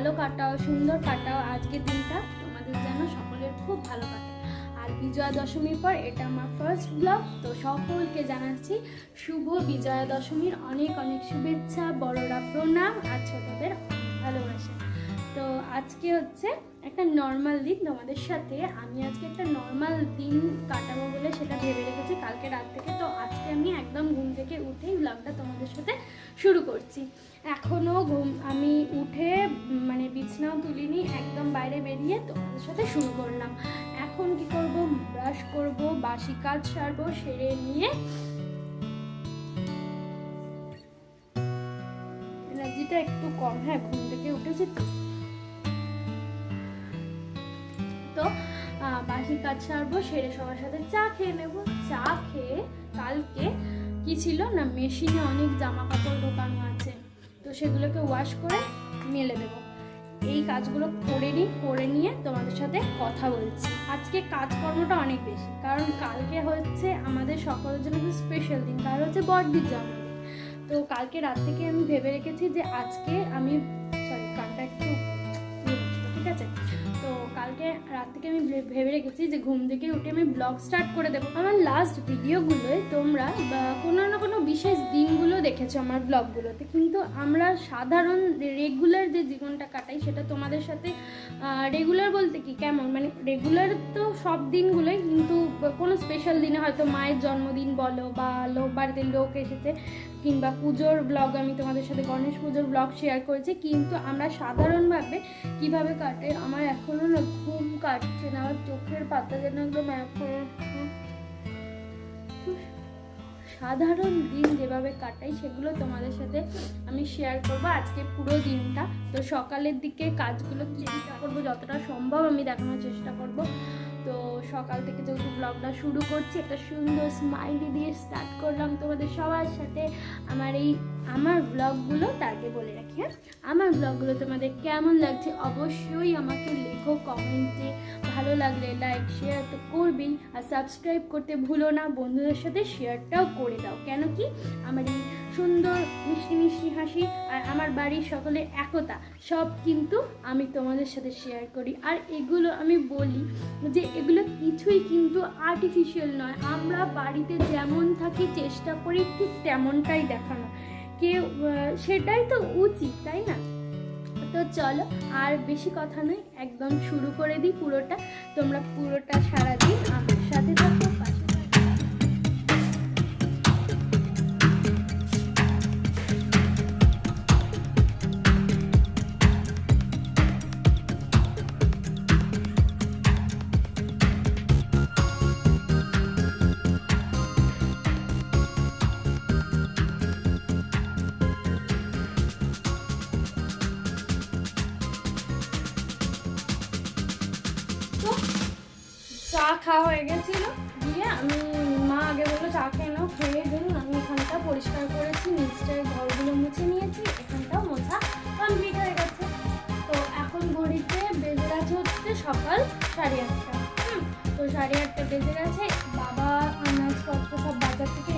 ভালো কাটাও, সুন্দর কাটাও আজকের দিনটা। তোমাদের যেন সকলের খুব ভালো কাটে। আর বিজয়া দশমীর পর এটা আমার ফার্স্ট ব্লগ তো সকলকে জানাচ্ছি শুভ বিজয়া দশমীর অনেক অনেক শুভেচ্ছা, বড়রা প্রণাম, আর ছোটদের ভালোবাসা। তো আজকে হচ্ছে একটা নর্মাল দিন তোমাদের সাথে। আমি আজকে একটা নর্মাল দিন কাটাবো বলে সেটা ভেবে রেখেছি কালকে রাত থেকে। তো আজকে আমি একদম ঘুম থেকে উঠেই ব্লগটা তোমাদের সাথে শুরু করছি। এখনও ঘুম, আমি উঠে মানে বিছনাও তুলিনি, একদম বাইরে বেরিয়ে তোমাদের সাথে শুরু করলাম। এখন কি করব? ব্রাশ করব, বাসি কাজ সারবো, সেরে নিয়ে এনার্জিটা একটু কম হ্যাঁ ঘুম থেকে উঠেছি তো। তো বাসি কাজ সারবো, সেরে সবার সাথে চা খেয়ে নেব। চা খেয়ে কালকে কি ছিল না, মেশিনে অনেক জামা কাপড় দোকান তো সেগুলোকে ওয়াশ করে মেলে দেবো। এই কাজগুলো করে নিই, করে নিয়ে তোমাদের সাথে কথা বলছি। আজকে কাজকর্মটা অনেক বেশি, কারণ কালকে হচ্ছে আমাদের সকলের জন্য স্পেশাল দিন কারণ হচ্ছে বড়দির জন্মদিন। তো কালকে রাত থেকে আমি ভেবে রেখেছি যে আজকে আমি সরি কানটা একটু কালকে রাত থেকে আমি ভেবে রেখেছি যে ঘুম থেকে উঠে আমি ব্লগ স্টার্ট করে দেবো। আমার লাস্ট ভিডিওগুলোয় তোমরা কোনো না কোনো বিশেষ দিনগুলো দেখেছ আমার ব্লগগুলোতে কিন্তু আমরা সাধারণ রেগুলার যে জীবনটা কাটাই সেটা তোমাদের সাথে রেগুলার বলতে কি? কেমন? মানে রেগুলার তো সব দিনগুলোই, কিন্তু কোনো স্পেশাল দিনে হয়তো মায়ের জন্মদিন বলো বা লোক বাড়িতে লোক এসেছে কিংবা পুজোর ব্লগ আমি তোমাদের সাথে গণেশ পুজোর ব্লগ শেয়ার করেছি, কিন্তু আমরা সাধারণভাবে কীভাবে কাটে, আমার এখনও না ঘুম কাটছে না, আমার চোখের পাতা যেন একদম এখন সাধারণ দিন যেভাবে কাটাই, সেগুলো তোমাদের সাথে আমি শেয়ার করব আজকে পুরো দিনটা। তো সকালের দিকে কাজগুলো চেষ্টা করব, যতটা সম্ভব আমি দেখানোর চেষ্টা করব। তো সকাল থেকে যেহেতু ব্লগটা শুরু করছি, একটা সুন্দর স্মাইলি দিয়ে স্টার্ট করলাম তোমাদের সবার সাথে। আমার এই, আমার ব্লগগুলো আগে বলে রাখি হ্যাঁ? আমার ব্লগগুলো তোমাদের কেমন লাগছে অবশ্যই আমাকে লেখো কমেন্টে। ভালো লাগলে লাইক শেয়ার তো করবেই, আর সাবস্ক্রাইব করতে ভুলো না, বন্ধুদের সাথে শেয়ারটাও করে দাও। কেন কি? আমার এই সুন্দর, মিষ্টি মিষ্টি হাসি আর আমার বাড়ির সকলের একতা, সব কিন্তু আমি তোমাদের সাথে শেয়ার করি। আর এগুলো আমি বলি যে এগুলো কিছুই কিন্তু আর্টিফিশিয়াল নয়। আমরা বাড়িতে যেমন থাকি, চেষ্টা করি ঠিক তেমনটাই দেখানো। কেউ সেটাই তো উচিত, তাই না? তো চলো, আর বেশি কথা নয়, একদম শুরু করে দিই পুরোটা। তোমরা পুরোটা সারাদিন আমার সাথে থাকো। খাওয়া হয়ে গেছিল। দিয়ে আমি মা আগে বলল চা খেয়ে নাও খেয়ে দিন। আমি এখানটা পরিষ্কার করেছি নিচটায় ঘরগুলো মুছে নিয়েছি এখানটাও মোছা কমপ্লিট হয়ে গেছে। তো এখন ঘড়িতে বেজে গেছে হচ্ছে সকাল সাড়ে আটটা। হুম, তো সাড়ে আটটা বেজে গেছে। বাবা আনাজপত্র সব বাজার থেকে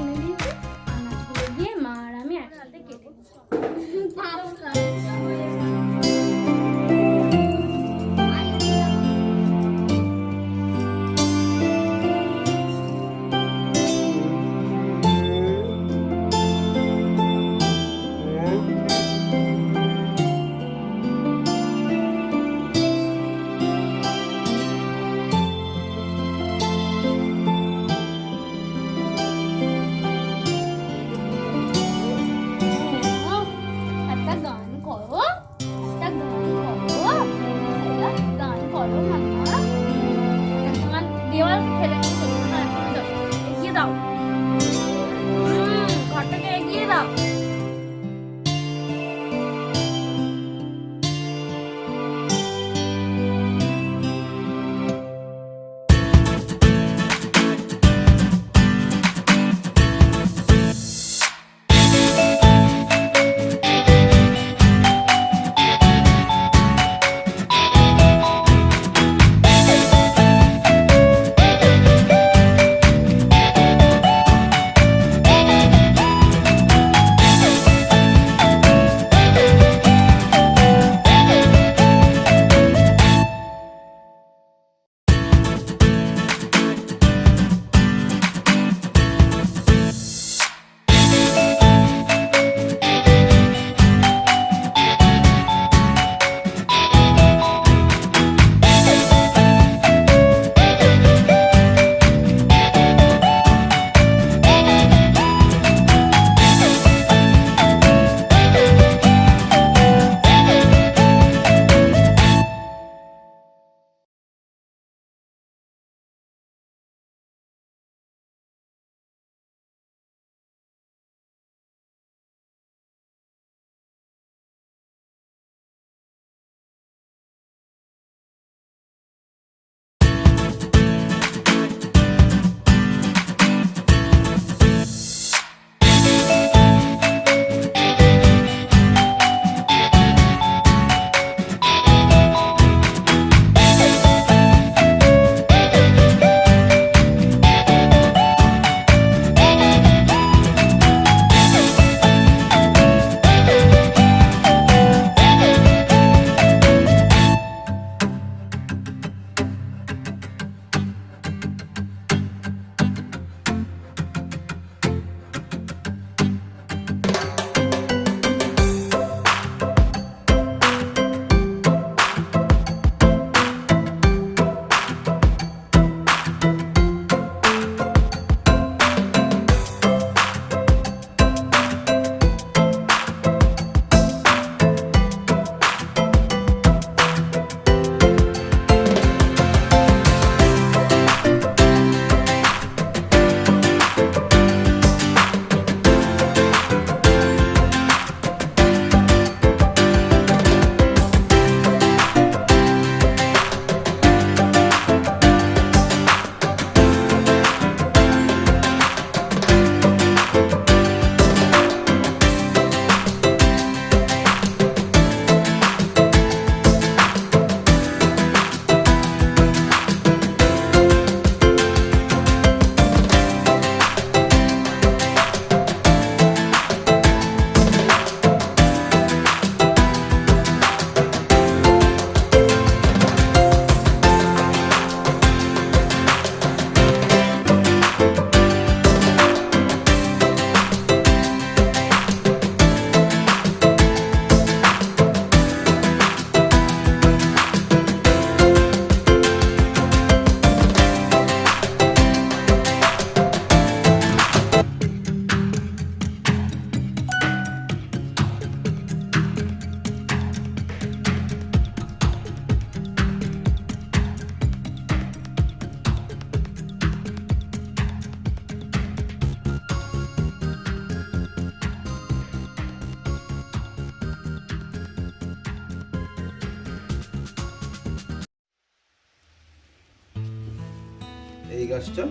এই গাছটা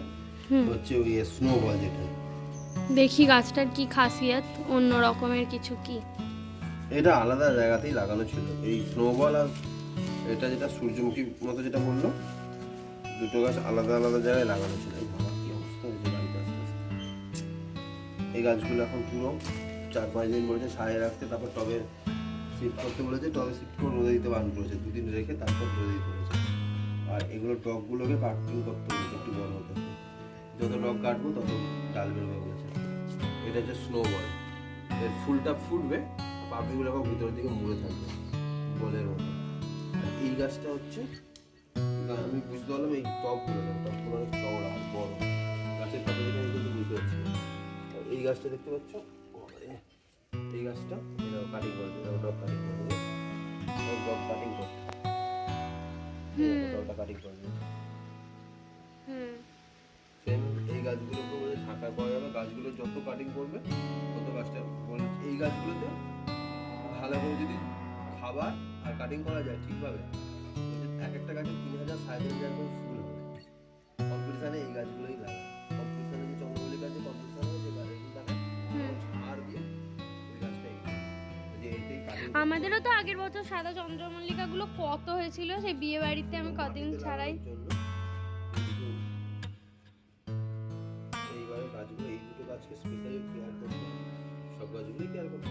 হচ্ছে ওই স্নোবল যেটা। দেখি গাছটার কি খাসিয়াত অন্য রকমের কিছু কি? এটা আলাদা জায়গাতেই লাগানো ছিল। এই স্নোবল আর এটা যেটা সূর্যমুখী মতো যেটা বলল দুটো গাছ আলাদা আলাদা জায়গায় লাগানো ছিল। এই গাছগুলো এখন পুরো চার পাঁচ দিন বলেছে ছায়ে রাখতে তারপর টবে শিফট করতে বলেছে টবে শিফট করে রোদে দিতে বারণ করেছে। দুদিন রেখে তারপর রোদে দিতে বলেছে। আর এগুলো টকগুলোকে কাটিং করতে বলেছে একটু বড় হতে যত টক কাটবো তত ডাল বেরোবে বলেছে এটা হচ্ছে স্নোবল এর ফুলটা ফুটবে পাপড়িগুলো আবার ভিতরের দিকে মুড়ে থাকবে, বলের মতো। এই গাছটা হচ্ছে, আমি বুঝতে পারলাম এই টপগুলো টপগুলো অনেক চওড়া আর বড়। গাছের পাতা দেখে আমি কিন্তু বুঝতে পারছি। এই গাছটা দেখতে পাচ্ছ? এই গাছটা কাটিং করে টপ কাটিং করে দিলাম টপ কাটিং করতে টপটা কাটিং করে সেম এই গাছগুলোকে বলে ঢাকা করা যাবে গাছগুলো যত কাটিং করবে তত গাছটা বলে এই গাছগুলোতে ভালো করে যদি খাবার আর কাটিং করা যায় ঠিকভাবে এক একটা গাছে তিন হাজার সাড়ে তিন হাজার করে ফুল হবে। কম্পিটিশানে এই গাছগুলোই লাগে। আমাদেরও তো আগের বছর সাদা চন্দ্রমল্লিকাগুলো কত হয়েছিল সেই বিয়ে বাড়িতে আমি কদিন ছাড়াই। এইবারে গাছগুলো এই দুটো গাছকে স্পেশালি কেয়ার করতে সব গাছগুলোই কেয়ার করতে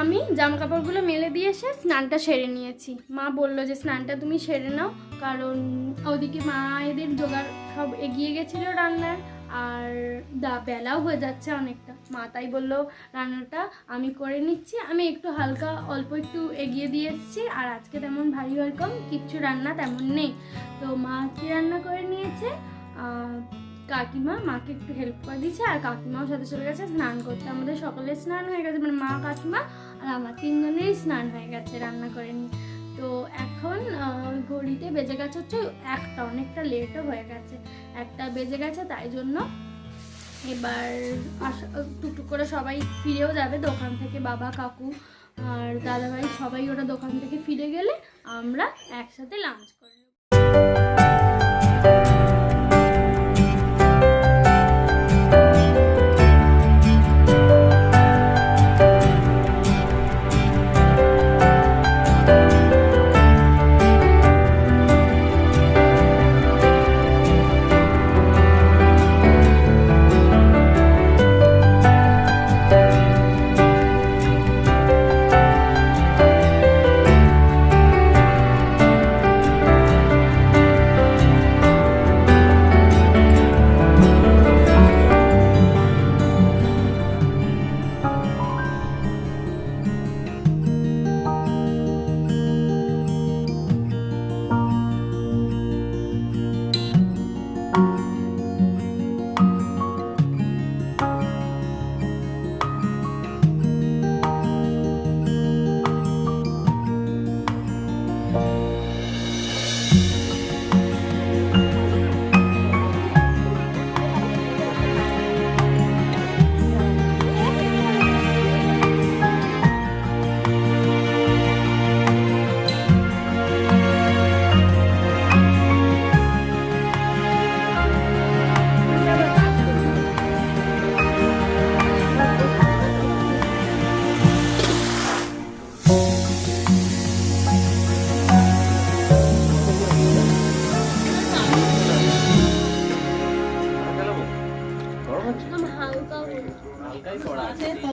আমি জামা কাপড়গুলো মেলে দিয়ে এসে স্নানটা সেরে নিয়েছি। মা বলল যে, স্নানটা তুমি সেরে নাও, কারণ ওদিকে মা এদের জোগাড় সব এগিয়ে গেছিল রান্নার, আর দা বেলাও হয়ে যাচ্ছে অনেকটা। মা তাই বলল, রান্নাটা আমি করে নিচ্ছি, আমি একটু হালকা, অল্প একটু এগিয়ে দিয়ে এসেছি, আর আজকে তেমন ভারী ভরকম কিচ্ছু রান্না তেমন নেই। তো মা আজকে রান্না করে নিয়েছে? কাকিমা মাকে একটু হেল্প করে দিয়েছে, আর কাকিমাও সাথে চলে গেছে, স্নান করতে। আমাদের সকলের স্নান হয়ে গেছে মানে মা, কাকিমা আর আমার তিনজনেরই স্নান হয়ে গেছে রান্না করে নিয়ে। তো এখন ঘড়িতে বেজে গেছে হচ্ছে একটা, অনেকটা লেটও হয়ে গেছে। একটা বেজে গেছে, তাই জন্য এবার টুকটুক করে সবাই ফিরেও যাবে দোকান থেকে, বাবা, কাকু আর দাদাভাই সবাই ওরা দোকান থেকে ফিরে গেলে আমরা একসাথে লাঞ্চ করে নেব।